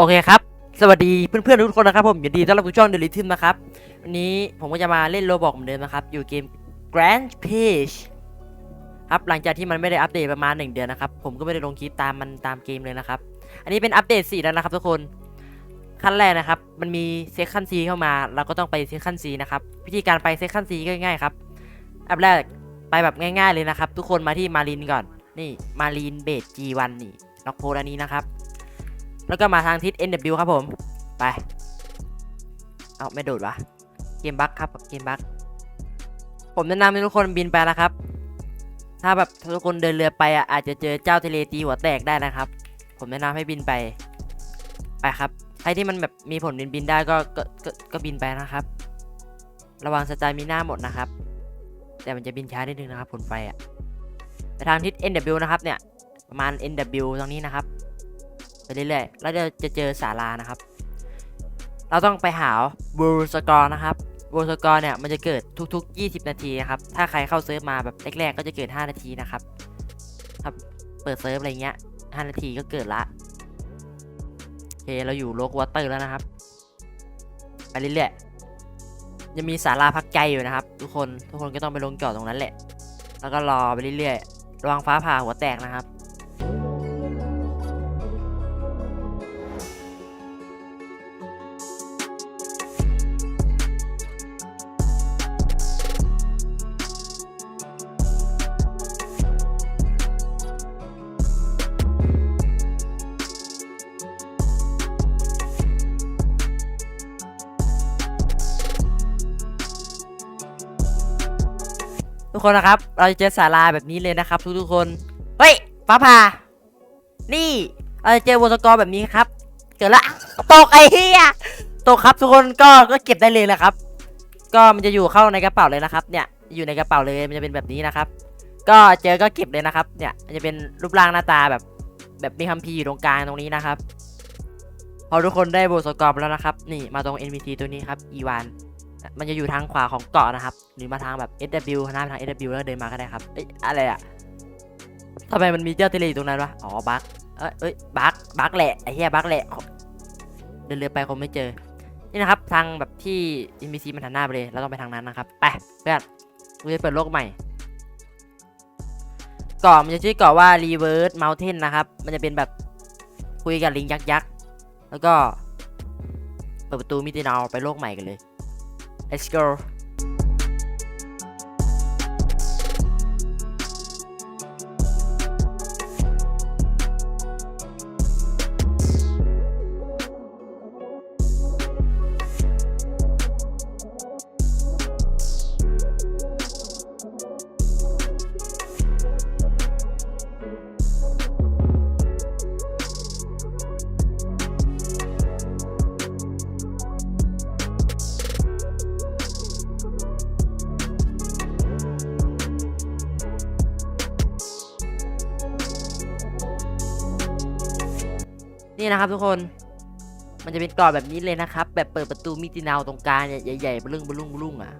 โอเคครับ สวัสดีเพื่อนๆทุกคนนะครับผมยินดีต้อนรับสู่ช่องเดลิทึมนะครับ วันนี้ผมก็จะมาเล่นโรบอกเหมือนเดิมนะครับ อยู่เกม Grand Page ครับ หลังจากที่มันไม่ได้อัปเดตประมาณ 1 เดือนนะครับ ผมก็ไม่ได้ลงคลิปตามมันตามเกมเลยนะครับ อันนี้เป็นอัปเดต 4 แล้วนะครับทุกคน ขั้นแรกนะครับ มันมีเซคันซีเข้ามา เราก็ต้องไปเซคันซีนะครับ วิธีการไปเซคันซีก็ง่ายๆครับ อันแรกไปแบบง่าย ๆเลยนะครับ ทุกคนมาที่มารีนก่อน นี่มารีนเบส G1 นี่ล็อกโพสอันนี้นะครับ แล้วก็มาทางทิศ NW ครับผม ไป เอาไม่โดดวะ เกมบั๊กครับเกมบั๊กผมแนะนำให้ทุกคนบินไปนะครับ ถ้าแบบทุกคนเดินเรือไปอะอาจจะเจอเจ้าทะเลตีหัวแตกได้นะครับ ผมแนะนำให้บินไป ไปครับ ใครที่มันแบบมีผลบินบินได้ก็ก็ก็ก็บินไปนะครับ ระวังสตามิน่าหมดนะครับ แต่มันจะบินช้านิดนึงนะครับผลไฟอะไปทางทิศ NW นะครับเนี่ยประมาณ NW ตรงนี้นะครับ ไปเรื่อยๆ แล้วเราจะเจอศาลานะครับ เราต้องไปหา World Score นะครับ World Score เนี่ยมันจะเกิดทุกๆ 20 นาทีนะครับ ถ้าใครเข้าเซิร์ฟมาแบบแรกๆ ก็จะเกิด 5 นาทีนะครับครับเปิดเซิร์ฟอะไรเงี้ย 5 นาทีก็เกิดละโอเคเราอยู่โลกวอเตอร์แล้วนะครับ ไปเรื่อยๆยังมีศาลาพักใจอยู่นะครับ ทุกคนทุกคนก็ต้องไปลงจอดตรงนั้นแหละ แล้วก็รอไปเรื่อยๆระวังฟ้าผ่าหัวแตกนะครับ ทุกคนนะครับ เราจะเจอศาลาแบบนี้เลยนะครับ ทุกทุกๆคน เฮ้ยฟ้าผ่า นี่เราจะเจอวอลสกอร์แบบนี้ครับ เกิดละตกไอ้เหี้ยตกครับทุกคนก็ก็เก็บได้เลยแหละครับ ก็มันจะอยู่เข้าในกระเป๋าเลยนะครับ เนี่ยอยู่ในกระเป๋าเลยมันจะเป็นแบบนี้นะครับ ก็เจอก็เก็บเลยนะครับ เนี่ยมันจะเป็นรูปร่างหน้าตาแบบ แบบมีคัมภีร์อยู่ตรงกลางตรงนี้นะครับ พอทุกคนได้โบสกอร์แล้วนะครับ นี่มาตรง NPC ตัวนี้ครับอีวาน มันจะอยู่ทางขวาของเกาะนะครับ หรือมาทางแบบ SW หน้าไปทาง SW แล้วเดินมาก็ได้ครับเอ้ยอะไรอะทำไมมันมีเจ้าทะเลอยู่ตรงนั้นวะอ๋อบั๊กเอ้ยเอ้ยบั๊กบั๊กแหละไอ้เหี้ยบั๊กแหละเดินเรือไปคงไม่เจอ นี่นะครับทางแบบที่ NPC มันหันหน้าไปเลยเราต้องไปทางนั้นนะครับไปเพื่อนเราจะเปิดโลกใหม่เกาะมันจะชื่อเกาะว่า Reverse Mountain นะครับ มันจะเป็นแบบคุยกับลิงยักษ์ยักแล้วก็เปิดประตูมิตินาวไปโลกใหม่กันเลย let's go นี่นะครับทุกคน มันจะเป็นเกาะแบบนี้เลยนะครับ แบบเปิดประตูมิตินาวตรงกลางใหญ่ๆบลุ่งบลุ่งบลุ่งอะ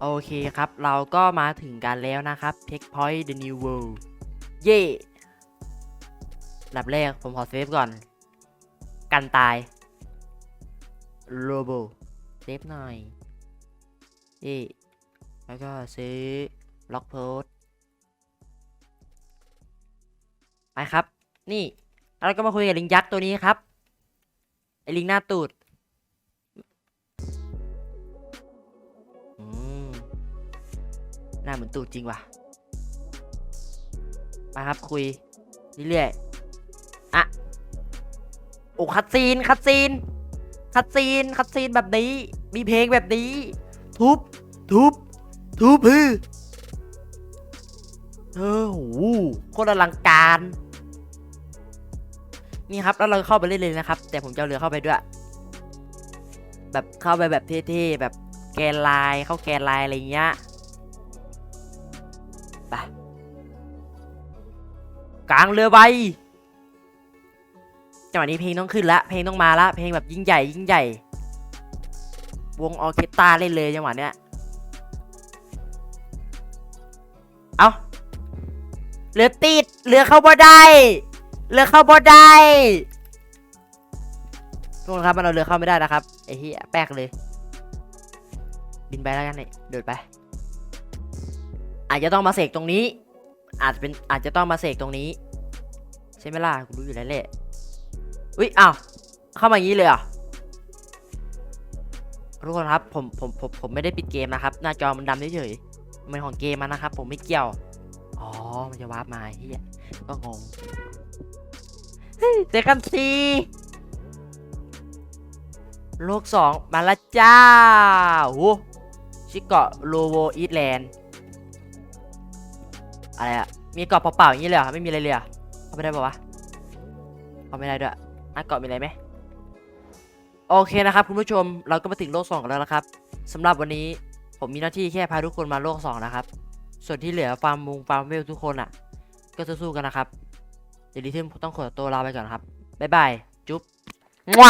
โอเคครับ เราก็มาถึงกันแล้วนะครับ Tech Point the New World เย่อันดับแรกผมขอเซฟก่อน กันตายโรโบเซฟหน่อยเย่แล้วก็ซื้อล็อกโพสไปครับ นี่แล้วเราก็มาคุยกับลิงยักษ์ตัวนี้ครับไอ้ลิงหน้าตูดหน้าเหมือนตูดจริงว่ะมาครับคุยเรื่อยๆอะโอ้คัดซีนคัดซีนคัดซีนคัดซีนแบบนี้ มีเพลงแบบนี้ ทุบ ทุบ ทุบฮือเออโหโคตรอลังการ นี่ครับแล้วเราเข้าไปเล่นเลยนะครับ แต่ผมจะเรือเข้าไปด้วย แบบเข้าไปแบบเท่ๆแบบแกนไลน์เข้าแกนไลน์อะไรเงี้ยไปกลางเรือใบจังหวะนี้เพลงต้องขึ้นละเพลงต้องมาละเพลงแบบยิ่งใหญ่ยิ่งใหญ่ วงออเคสตราเล่นเลยจังหวะเนี้ยเอาเรือติดเรือเข้าบ่ได้ เรือเข้าบ่ได้ทุกคนครับมันเอาเรือเข้าไม่ได้นะครับไอ้เหี้ยแป๊กเลย บินไปแล้วกันเนี่ยเดินไป อาจจะต้องมาเสกตรงนี้ อาจจะเป็นอาจจะต้องมาเสกตรงนี้ ใช่ไหมล่ะกูรู้อยู่แล้วแหละอุ้ยอ้าวเข้ามาอย่างนี้เลยเหรอะทุกคนครับผมผมผมผมไม่ได้ปิดเกมนะครับ หน้าจอมันดำเฉยๆมันของเกมมันนะครับ ผมไม่เกี่ยว อ๋อ มันจะวาร์ปมาเฮียก็งง เจอกันทีโลกสองมาและจ้าโหชิเกาะโลโวอีทแลนด์อะไรอะมีเกาะเปล่าๆอย่างนี้เลยเหรอไม่มีอะไรเลยเหรอเขาไม่ได้ปะวะเขาไม่ได้ด้วยหน้าเกาะมีอะไรไหมโอเคนะครับคุณผู้ชมเราก็มาถึงโลกสองกันแล้วนะครับสำหรับวันนี้ผมมีหน้าที่แค่พาทุกคนมาโลกสองนะครับ ส่วนที่เหลือฟาร์มมุงฟาร์มเวลทุกคนอะ ก็สู้ๆกันนะครับ เดี๋ยวดิทึมต้องขอตัวลาไปก่อนครับ บ๊ายบาย จุ๊บมั่ว